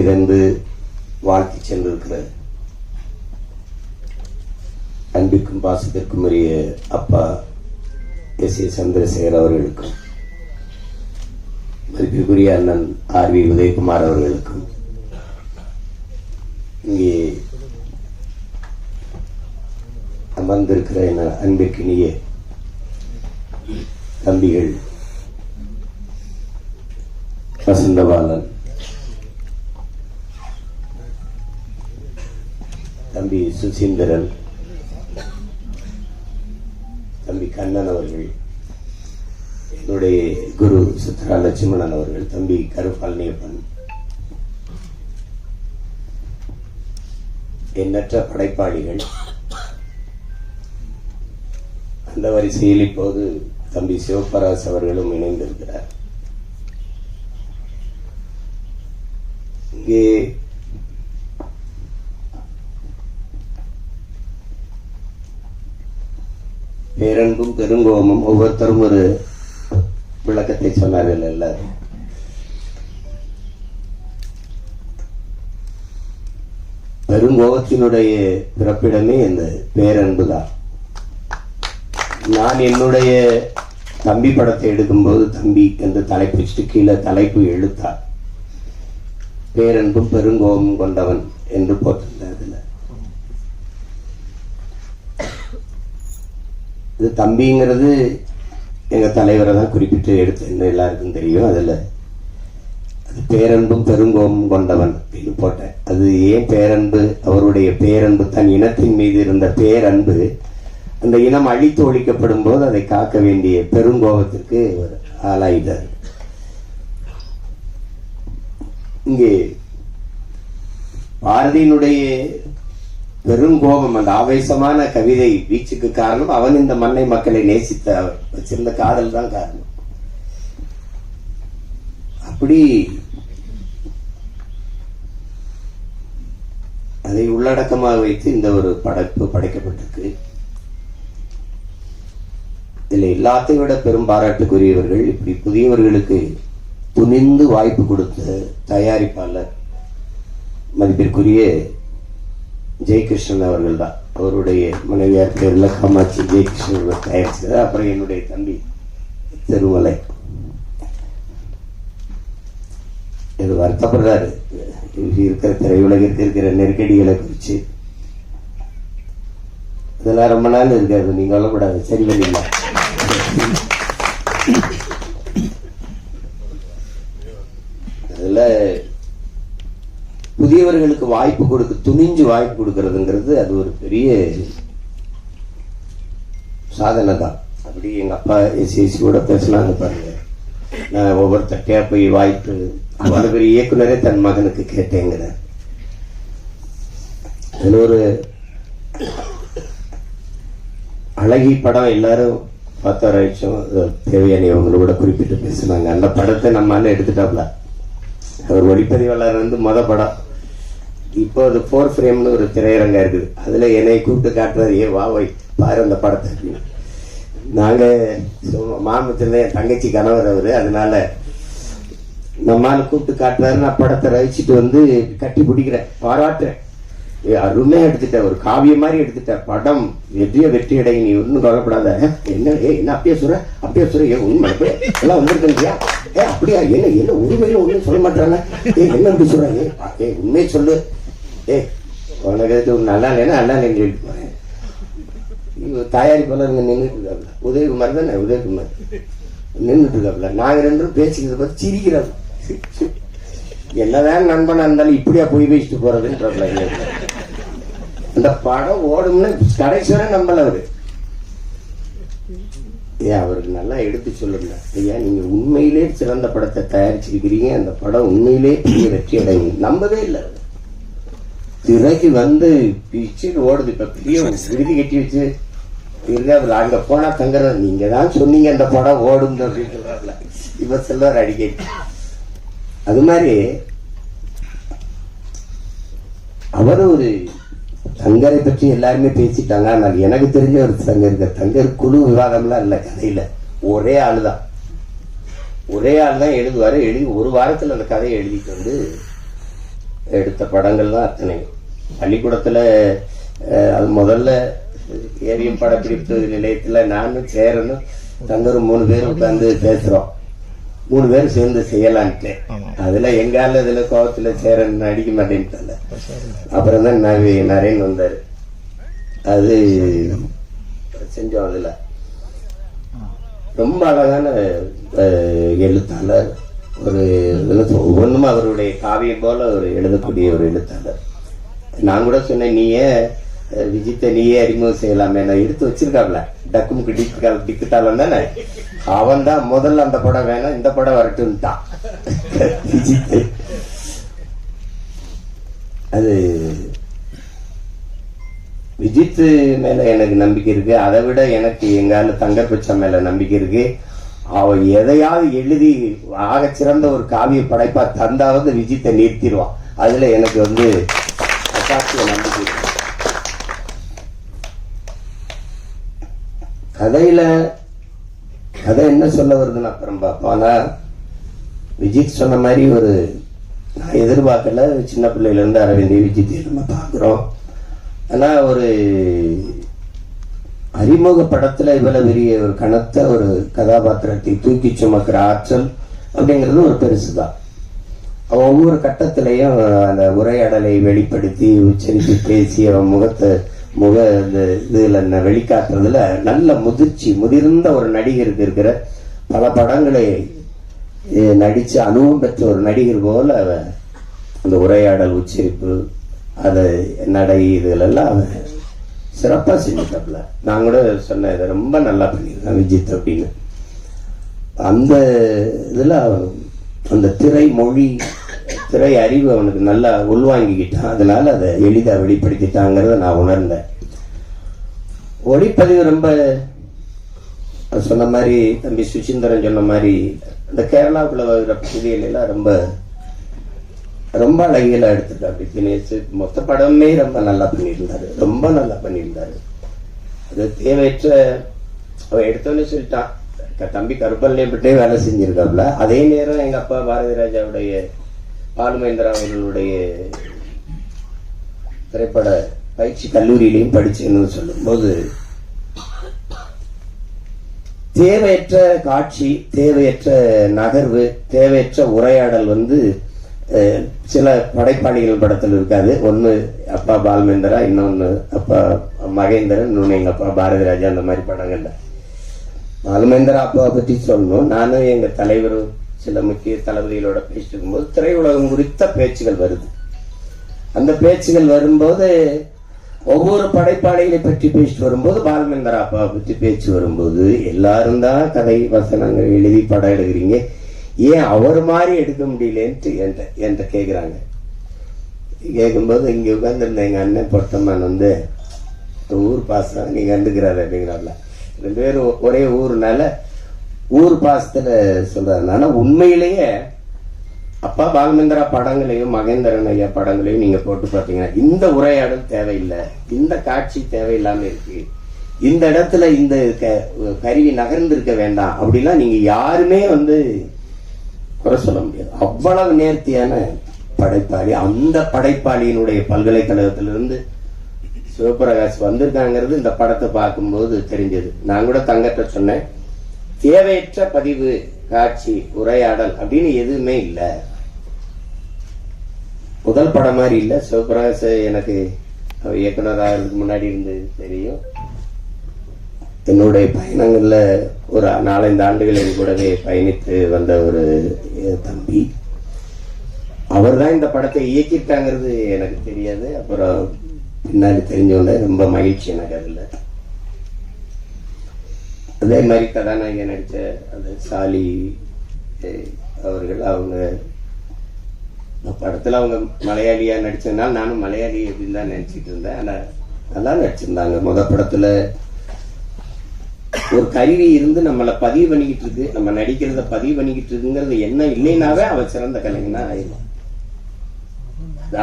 நிகழ்ந்து வாழ்த்தி சென்றிருக்கிற அன்பிற்கும் பாசத்திற்கும் உரிய அப்பா எஸ் ஏ சந்திரசேகர் அவர்களுக்கும் மதிப்பிற்குரிய அண்ணன் ஆர் வி உதயகுமார் அவர்களுக்கும் இங்கே அமர்ந்திருக்கிற என அன்பிற்கினிய தம்பிகள் வசந்தபாலன் தம்பி சுசீந்திரன் தம்பி கண்ணன் அவர்கள் என்னுடைய குரு சித்ரா லட்சுமணன் அவர்கள் தம்பி கருப்பால்னியப்பன் எண்ணற்ற படைப்பாளிகள். அந்த வரிசையில் இப்போது தம்பி சிவபராஸ் அவர்களும் இணைந்திருக்கிறார். இங்கே பேரன்பும் பெருங்கோமும் ஒவ்வொருத்தரும் ஒரு விளக்கத்தை சொன்னார்கள் எல்லாரும். பெருங்கோபத்தினுடைய பிறப்பிடமே இந்த பேரன்பு தான் நான் என்னுடைய தம்பி படத்தை எடுக்கும்போது தம்பி என்று தலைப்பு கீழே தலைப்பு எழுத்தார் பேரன்பும் பெருங்கோபம் கொண்டவன் என்று போட்டிருந்தேன் அதுல இது தம்பிங்கிறது எங்கள் தலைவரை தான் குறிப்பிட்டு எடுத்தேன்னு எல்லாருக்கும் தெரியும். அதில் அது பேரன்பும் பெருங்கோமும் கொண்டவன் அப்படின்னு போட்டேன். அது ஏன் பேரன்பு? அவருடைய பேரன்பு தன் இனத்தின் மீது இருந்த பேரன்பு அந்த இனம் அழித்து ஒழிக்கப்படும் போது அதை காக்க வேண்டிய பெருங்கோபத்திற்கு அவர் ஆளாயிட்டார். இங்கே பாரதியினுடைய பெருங்கோபம் அந்த ஆவேசமான கவிதை வீச்சுக்கு காரணம் அவன் இந்த மண்ணை மக்களை நேசித்த வச்சிருந்த காதல் தான் காரணம். அப்படி அதை உள்ளடக்கமாக வைத்து இந்த ஒரு படைப்பு படைக்கப்பட்டிருக்கு. இதில் எல்லாத்தையும் விட பெரும் பாராட்டுக்குரியவர்கள் இப்படி புதியவர்களுக்கு துணிந்து வாய்ப்பு கொடுத்த தயாரிப்பாளர் மதிப்பிற்குரிய ஜெயகிருஷ்ணன் அவர்கள் தான் அவருடைய மனைவியார் பேரில் காமாட்சி ஜெயகிருஷ்ணன் அவர்கள் தயாரிச்சது அப்புறம் என்னுடைய தம்பி திருமலை. இது வருத்தப்படுறாரு. இருக்கிற திரையுலகிற்கு இருக்கிற நெருக்கடிகளை குறித்து இதெல்லாம் ரொம்ப நாள் இருக்காது நீங்க சொல்லக்கூடாது சரி பண்ணிடலாம் அதுல புதியவர்களுக்கு வாய்ப்பு கொடுக்க துணிஞ்சு வாய்ப்பு கொடுக்கறதுங்கிறது அது ஒரு பெரிய சாதனை தான் அப்படி எங்க அப்பா எஸ்எஸ்சி கூட பேசினாங்க பாருங்க. நான் ஒவ்வொரு போய் வாய்ப்பு அவ்வளவு பெரிய இயக்குனரே தன் மகனுக்கு கேட்டேங்கிறார் அதுல ஒரு அழகி படம் எல்லாரும் பத்தாயிரம் தேவையான கூட குறிப்பிட்டு பேசுனாங்க. அந்த படத்தை நம்மால எடுத்துட்டாப்ல. அவர் ஒளிப்பதிவாளர் வந்து மொத படம். இப்போ அது ஃபோர் ஃப்ரேம்னு ஒரு திரையரங்கம் இருக்குது. அதில் என்னை கூப்பிட்டு காட்டுறாரு ஏ வா வை பாரு அந்த படத்தை அப்படின்னு. நாங்க என் தங்கச்சி கணவர் அவர் அதனால நம்மால் கூப்பிட்டு காட்டுறாரு நான் படத்தை ரசிச்சுட்டு வந்து கட்டி பிடிக்கிறேன். பாராட்டுறேன். ஏ, அருமையா ஒரு காவியம் மாதிரி எடுத்துட்டேன் படம் வெற்றிய வெற்றி அடை நீ ஒன்றும் கவலைப்படாத. என்ன ஏ என்ன அப்படியே சொல்ற? அப்படியே சொல்ற? ஏ உண்மை. எல்லாம் வந்திருக்கியா ஏ அப்படியா? என்ன என்ன உண்மையில ஒன்றும் சொல்ல மாட்டாங்க ஏ என்ன அப்படி சொல்றாங்க ஏ உண்மையை சொல்லு. ஏ உனக்கு எது ஒரு நல்லா இல்லைன்னா நல்லா இல்லைன்னு சொல்லிட்டு போனேன் இவ தயாரிப்பாளர் இங்கே நின்றுட்டு இருக்காப்ல உதயகுமார் தானே? உதயகுமார். நின்றுட்டு இருக்காப்ல நாங்கள் ரெண்டு பேசிக்கிறத பார்த்து சிரிக்கிறோம் என்னதான் நண்பனாக இருந்தாலும் இப்படியா போய் பேசிட்டு போறதுன்றதுல எங்களுக்கு. அந்த படம் ஓடும்னு கடைசி வரை நம்பல அவரு. ஏன் அவருக்கு நல்லா எடுத்து சொல்லுங்க. ஐயா நீங்க உண்மையிலே சிறந்த படத்தை தயாரிச்சிருக்கிறீங்க. அந்த படம் உண்மையிலே பெரிய வெற்றி அடையும். நம்பவே இல்லை. திரைக்கு வந்து பிச்சுட்டு ஓடுது. இப்ப பெரிய விடுதி கட்டி வச்சு அவர் அங்க போனா தங்குறது நீங்க தான் சொன்னீங்க அந்த படம் ஓடும் அப்படின்னு இவர் செல்வார் அடிக்கடி. அது மாதிரி அவர் ஒரு தங்கரை பற்றி எல்லாருமே பேசிட்டாங்க. ஆனால் எனக்கு தெரிஞ்ச ஒரு தங்கர் இருக்கு தங்கர் குழு விவாதம்லாம் இல்லை கதையில. ஒரே ஆளு தான் ஒரே ஆள் தான் எழுதுவாரு. எழுதி ஒரு வாரத்தில் அந்த கதையை எழுதிட்டு வந்து எடுத்த படங்கள் தான் அத்தனை. பள்ளிக்கூடத்துல அது முதல்ல ஏவிஎம் படப்பிடிப்பு நிலையத்துல நானும் சேரனும் தங்கரும் மூணு பேரும் உட்காந்து பேசுறோம். மூணு பேரும் சேர்ந்து செய்யலான்ட்டு. அதுல எங்கால இதுல கோவத்துல சேரன் அடிக்க மாட்டேன்ட்டால அப்புறம் தான் நவி நரேன் வந்தாரு. அது செஞ்சோம் அதுல. ரொம்ப அழகான எழுத்தாளர். ஒரு இதுல ஒவ்வொன்றும் அவருடைய காவியம் போல அவர் எழுதக்கூடிய ஒரு எழுத்தாளர் நான் கூட சொன்னேன் நீயே விஜித்தை நீயே அறிமுகம் செய்யலாமே. நான் எடுத்து வச்சிருக்காப்ல. டக்கும் டிக்கால் டிக்குத்தாலும் தானே? அவன் தான் முதல்ல அந்த படம் வேணாம் இந்த படம் வரட்டும்ட்டான். விஜித் அது விஜித் மேல எனக்கு நம்பிக்கை இருக்கு. அதை விட எனக்கு எங்கால தங்கர்பச்சா மேல நம்பிக்கை இருக்கு. அவன் எதையாவது எழுதி ஆக சிறந்த ஒரு காவிய படைப்பா தந்தாவது விஜித்தை நிறுத்திடுவான். அதுல எனக்கு வந்து அசாத்திய நம்பிக்கை. கதையில கதை என்ன சொல்ல வருதுன்னு அப்புறம் பார்ப்போம் ஆனா விஜித் சொன்ன மாதிரி ஒரு நான் எதிர்பார்க்கல. சின்ன பிள்ளையில இருந்து அரவிந்த் விஜித்தை நம்ம பார்க்குறோம். ஆனா ஒரு அறிமுக படத்துல இவ்வளவு பெரிய ஒரு கனத்த ஒரு கதாபாத்திரத்தை தூக்கி சுமக்கிற ஆற்றல் அப்படிங்கிறது ஒரு பெருசுதான். அவன் ஒவ்வொரு கட்டத்திலையும் அந்த உரையாடலை வெளிப்படுத்தி உச்சரித்து பேசி அவன் முகத்தை முக இந்த இதுல ந- வெளிக்காட்டுறதுல நல்ல முதிர்ச்சி முதிர்ந்த ஒரு நடிகருக்கு இருக்கிற பல படங்களை அஹ், அனுபவம் பெற்ற ஒரு நடிகர் போல அவன் அந்த உரையாடல் உச்சரிப்பு அது நடை இதுலெல்லாம் அவன் சிறப்பா செஞ்சுட்டாப்ல. நான் கூட சொன்னேன் இதை ரொம்ப நல்லா பண்ணியிருக்கேன் விஜித் அப்படின்னு அந்த இதில் அந்த திரை மொழி திரை அறிவு அவனுக்கு நல்லா உள்வாங்கிக்கிட்டான். அதனால அதை எளிதாக வெளிப்படுத்திட்டாங்கிறத நான் உணர்ந்தேன். ஒளிப்பதிவு ரொம்ப சொன்ன மாதிரி தம்பி சுசீந்திரன் சொன்ன மாதிரி இந்த கேரளாவுக்குள்ள வருகிற பகுதிகளெல்லாம் ரொம்ப ரொம்ப அழகியலா எடுத்திருக்காரு தினேஷ். மொத்த படமே ரொம்ப நல்லா பண்ணியிருந்தாரு. ரொம்ப நல்லா பண்ணியிருந்தாரு. அது தேவையற்ற அவன் எடுத்தோன்னு சொல்லிட்டான். தம்பி கருப்பல்லே கருப்பல்லையப்பட்டே வேலை செஞ்சிருக்காப்ல. அதே நேரம் எங்க அப்பா பாரதி ராஜாவுடைய பாலுமேந்திரா அவர்களுடைய திரைப்பட பயிற்சி கல்லூரியிலையும் படிச்சேன்னு சொல்லும்போது தேவையற்ற காட்சி தேவையற்ற நகர்வு தேவையற்ற உரையாடல் வந்து சில படைப்பாளிகள் படத்தில் இருக்காது. ஒன்று அப்பா பால்மேந்திரா இன்னொன்று அப்பா மகேந்திரன் இன்னொன்று எங்கள் அப்பா பாரதி ராஜா அந்த மாதிரி படங்கள்ல. பால்மேந்திரா அப்பாவை பற்றி சொல்லணும். நானும் எங்கள் தலைவர் சில முக்கிய தளபதிகளோட பேசிட்டு இருக்கும்போது திரையுலகம் குறித்த பேச்சுகள் வருது. அந்த பேச்சுகள் வரும்போது ஒவ்வொரு படைப்பாளிகளை பற்றி பேசிட்டு வரும்போது பால்மேந்திரா அப்பாவை பற்றி பேச்சு வரும்போது எல்லாரும் தான் கதை வசனங்கள் எழுதி படம் எடுக்கிறீங்க. ஏன் அவர் மாதிரி எடுக்க முடியலன்ட்டு என்கிட்ட என்கிட்ட கேட்குறாங்க கேட்கும்போது இங்கே உட்காந்துருந்த எங்கள் அண்ணன் பொருத்தமான் வந்து "இந்த ஊர் பாசம் நீங்கள் கண்டுக்கிறாரு அப்படிங்கிறாப்ல. ரெண்டு பேரும் ஒரே ஊர்னால ஊர் பாசத்தில் சொல்றாரு. ஆனால் உண்மையிலேயே அப்பா பாலமேந்திரா படங்களையும் மகேந்திரன் ஐயா படங்களையும் நீங்கள் போட்டு பார்த்தீங்கன்னா இந்த உரையாடல் தேவையில்லை. இந்த காட்சி தேவையில்லாமல் இருக்குது இந்த இடத்துல இந்த க- கருவி நகர்ந்திருக்க வேண்டாம். அப்படிலாம் நீங்கள் யாருமே வந்து குறை சொல்ல முடியாது. அவ்வளவு நேர்த்தியான படைப்பாளி அந்த படைப்பாளியினுடைய பல்கலைக்கழகத்திலிருந்து சிவபிரகாஷ் வந்திருக்காங்கிறது இந்த படத்தை பார்க்கும்போது தெரிஞ்சது. நான் கூட தங்கட்ட சொன்னேன் தேவையற்ற பதிவு காட்சி உரையாடல் அப்படின்னு எதுவுமே இல்லை. முதல் படம் மாதிரி இல்லை. சிவபிரகாஷ் எனக்கு இயக்குனராக இயக்குனராகிறதுக்கு முன்னாடி இருந்து தெரியும். என்னுடைய பயணங்கள்ல ஒரு நாலஞ்சு ஆண்டுகள் என் கூடவே பயணித்து வந்த ஒரு தம்பி. அவர் தான் இந்த படத்தை இயக்கிட்டாங்கிறது எனக்கு தெரியாது. அப்புறம் பின்னாடி தெரிஞ்சவொடனே ரொம்ப மகிழ்ச்சி எனக்கு அதுல. அதே மாதிரி கதாநாயகன் நடித்த அந்த சாலி அவர்கள் அவங்க படத்தில் படத்துல அவங்க மலையாளியா நடிச்சதுனால நானும் மலையாளி அப்படின்னு தான் நினைச்சிட்டு இருந்தேன். ஆனா நல்லா நடிச்சிருந்தாங்க. முத படத்துல ஒரு கருவி இருந்து நம்மளை பதிவு பண்ணிக்கிட்டு இருக்கு நம்ம நடிக்கிறத பதிவு பண்ணிக்கிட்டு இருக்குங்கிறது என்ன இல்லைனாவே அவ சிறந்த கலைஞனா ஆயிடும்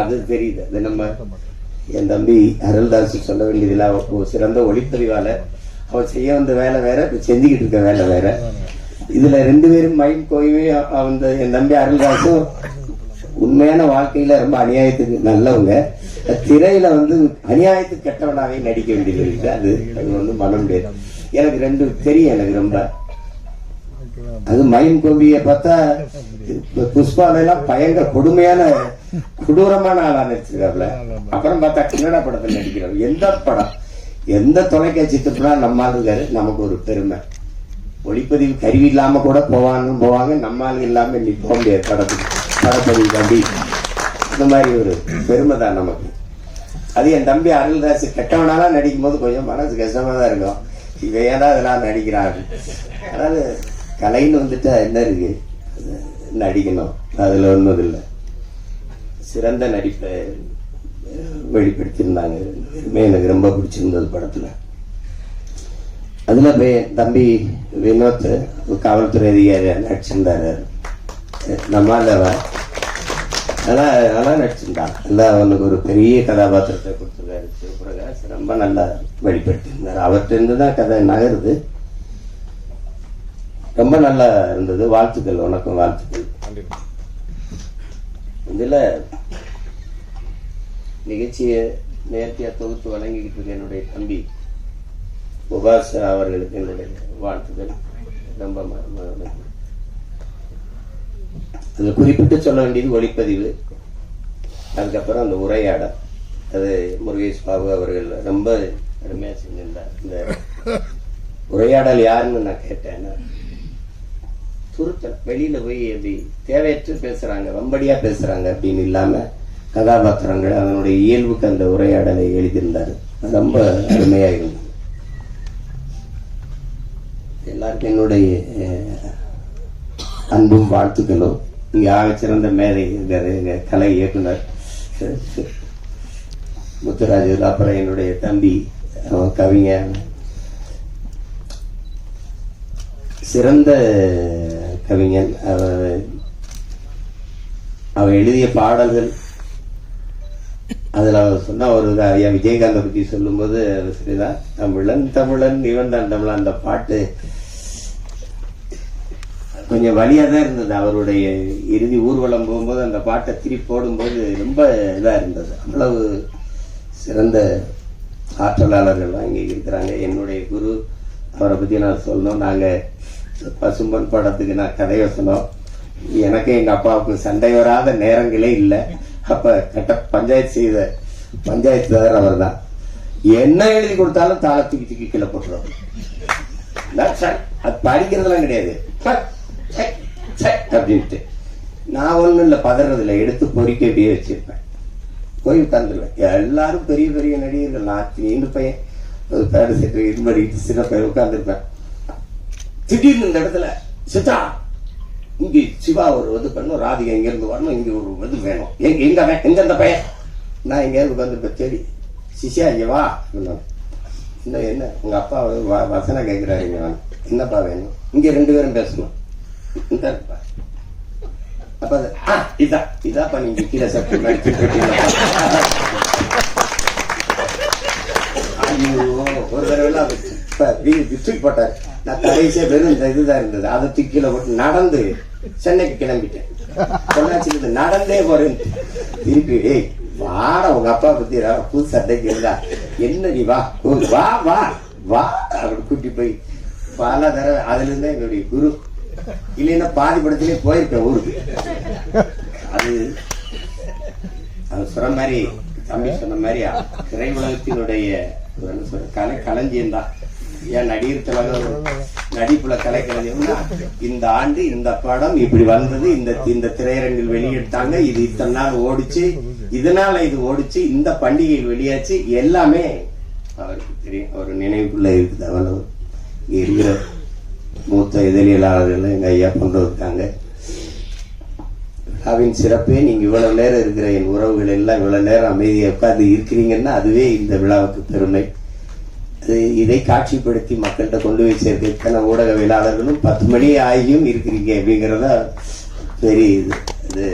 அது தெரியுது. அது நம்ம என் தம்பி அருள்தாஸ் சொல்ல வேண்டியதில்லை அவ சிறந்த ஒளிப்பதிவாளர். அவர் செய்ய வந்த வேலை வேற செஞ்சுக்கிட்டு இருக்க வேலை வேற. இதுல ரெண்டு பேரும் மைண்ட் கோயுமே அந்த என் தம்பி அருள்தாஸும் உண்மையான வாழ்க்கையில ரொம்ப அநியாயத்துக்கு நல்லவங்க. திரையில வந்து அநியாயத்துக்கு கெட்டவனாவே நடிக்க வேண்டியது இருக்கு. அது அது வந்து மனம் முடியாது எனக்கு ரெண்டு தெரியும் எனக்கு ரொம்ப. அது மயின் கோபியை பார்த்தா இப்ப பயங்கர கொடுமையான கொடூரமான ஆளா நடிச்சிருக்காப்ல. அப்புறம் பார்த்தா கன்னட படத்துல நடிக்கிறார். எந்த படம்? எந்த தொலைக்காட்சி திட்டம்னா நம்ம ஆளுங்காரு நமக்கு ஒரு பெருமை. ஒளிப்பதிவு கருவி இல்லாம கூட போவாங்க போவாங்க. நம்ம ஆளு இல்லாம இன்னைக்கு போக முடியாது படத்துக்கு. படப்பதிவு தம்பி இந்த மாதிரி ஒரு பெருமை தான் நமக்கு. அது என் தம்பி அருள்தாஸ் கெட்டவனாலாம் நடிக்கும் போது கொஞ்சம் மனசு கஷ்டமா தான் இருக்கும். இவன் இதெல்லாம் அதெல்லாம் நடிக்கிறான் அதாவது கலைன்னு வந்துட்டா என்ன இருக்கு? நடிக்கணும். அதுல ஒன்றும் இல்லை சிறந்த நடிப்பை வெளிப்படுத்தியிருந்தாங்க. எனக்கு ரொம்ப பிடிச்சிருந்தது படத்துல. அதில் போய் தம்பி வினோத் காவல்துறை அதிகாரி நடிச்சிருந்தாரு. நம்மால நல்லா நல்லா நடிச்சிருந்தான் நல்லா அவனுக்கு ஒரு பெரிய கதாபாத்திரத்தை கொடுத்துருக்காரு சிவபிரகாஷ் ரொம்ப நல்லா வெளிப்படுத்தியிருந்தார். அவர்கிட்ட தான் கதை நகருது. ரொம்ப நல்லா இருந்தது. வாழ்த்துக்கள் உனக்கும் வாழ்த்துக்கள். இதுல நிகழ்ச்சியை நேர்த்தியா தொகுத்து வழங்கிக்கிட்டு இருக்க என்னுடைய தம்பி முபாஸ் அவர்களுக்கு என்னுடைய வாழ்த்துக்கள். ரொம்ப அது குறிப்பிட்டு சொல்ல வேண்டியது ஒளிப்பதிவு அதுக்கப்புறம் அந்த உரையாடல். அது முருகேஷ் பாபு அவர்கள் ரொம்ப அருமையாக செஞ்சிருந்தார். இந்த உரையாடல் யாருன்னு நான் கேட்டேன்னா நான் துருத்தல் போய் எப்படி தேவையற்று பேசுகிறாங்க வம்படியா பேசுகிறாங்க அப்படின்னு இல்லாமல் கதாபாத்திரங்கள் அதனுடைய இயல்புக்கு அந்த உரையாடலை எழுதியிருந்தாரு. ரொம்ப அருமையாக இருந்தது. எல்லாருக்கும் என்னுடைய அன்பும் வாழ்த்துக்களும். இங்கே ஆக சிறந்த மேதை கலை இயக்குனர். முத்துராஜு அப்புறம் என்னுடைய தம்பி அவன் சிறந்த கவிஞன். அவர் அவர் எழுதிய பாடல்கள். அதுல அவர் சொன்னால் ஒரு இது, ஐயா விஜயகாந்தை பற்றி சொல்லும்போது அவர் சரிதான் தமிழன் தமிழன் இவன் தான் தமிழன் அந்த பாட்டு. கொஞ்சம் வழியாக தான் இருந்தது. அவருடைய இறுதி ஊர்வலம் போகும்போது அந்த பாட்டை திருப்பி போடும்போது ரொம்ப இதாக இருந்தது. அவ்வளவு சிறந்த ஆற்றலாளர்கள் இங்கே இருக்கிறாங்க. என்னுடைய குரு அவரை பற்றி நான் சொல்லணும். நாங்கள் பசும்பன் படத்துக்கு நான் கதை வசனம். எனக்கு எங்கள் அப்பாவுக்கு சண்டை வராத நேரங்களே இல்லை. அப்போ கட்ட பஞ்சாயத்து செய்த பஞ்சாயத்துதார் அவர் தான் என்ன எழுதி கொடுத்தாலும் தாளத்துக்கு தூக்கி கீழே போட்டுருவாங்க அது படிக்கிறதுலாம் கிடையாது. அப்படின்ட்டு. நான் ஒன்றும் இல்லை பதறதில்லை. எடுத்து பொறிக்க அப்படியே வச்சிருப்பேன். போய் உட்காந்துருவேன் எல்லாரும் பெரிய பெரிய நடிகர்கள் நான் நீண்டு பையன் ஒரு பேடு செட்டு இது மாதிரி சின்ன பையன் உட்காந்துருப்பேன் திடீர்னு இந்த இடத்துல சித்தா இங்கே சிவா ஒரு இது பண்ணும் ராதிகா இங்கேருந்து வரணும் இங்கே ஒரு இது வேணும். எங்க எங்க அவன்? எங்க அந்த பையன்? நான் எங்கேயாவது உட்காந்துருப்பேன் சரி சிஷியா இங்கே வா அப்படின்னாங்க. என்ன உங்கள் அப்பா வந்து வ- வசனம் கேட்குறாரு இங்கே வாங்க. என்னப்பா வேணும்? இங்கே ரெண்டு பேரும் பேசணும். இந்த அப்ப ஆ, இதான் இதாப்பா நீங்க கீழே ஐயோ ஒரு தடவை இப்ப வீ- நான் கடைசியா வெறும் இந்த இதுதான் இருந்தது அதை கீழே போட்டு நடந்து சென்னைக்கு கிளம்பிட்டேன் பொள்ளாச்சியில நடந்தே போறேன் திருப்பி ஏய் உங்க அப்பா பத்தி புது இருந்தா என்ன நீ வா வா வா வா அப்படி கூட்டி போய் பல தடவை அதுல இருந்தே என்னுடைய குரு இல்லைன்னா பாதி படத்திலே போயிருப்பேன் ஊருக்கு. அது அவர் சொன்ன மாதிரி தம்பி சொன்ன மாதிரி திரை உலகத்தினுடைய கலை களஞ்சியம் தான் ஏன் நடிகர் திலகம் நடிப்புல கலை களஞ்சியம்னா இந்த ஆண்டு இந்த படம் இப்படி வந்தது இந்த இந்த திரையரங்கில் வெளியிட்டாங்க இது இத்தனை நாள் ஓடிச்சு இதனால இது ஓடிச்சு இந்த பண்டிகையில் வெளியாச்சு எல்லாமே அவருக்கு தெரியும். அவர் நினைவுக்குள்ள இருக்குது அவ்வளவு. இங்க இருக்கிற மூத்த எதிரியலாளர்கள் எங்கள் ஐயா கொண்டு இருக்காங்க விழாவின் சிறப்பே நீங்கள் இவ்வளோ நேரம் இருக்கிற என் உறவுகள் எல்லாம் இவ்வளோ நேரம் அமைதியாக உட்காந்து இருக்கிறீங்கன்னா அதுவே இந்த விழாவுக்கு பெருமை. அது இதை காட்சிப்படுத்தி மக்கள்கிட்ட கொண்டு போய் சேர்க்க இத்தனை ஊடகவியலாளர்களும் பத்து மணி ஆகியும் இருக்கிறீங்க அப்படிங்கிறத பெரிய இது. இது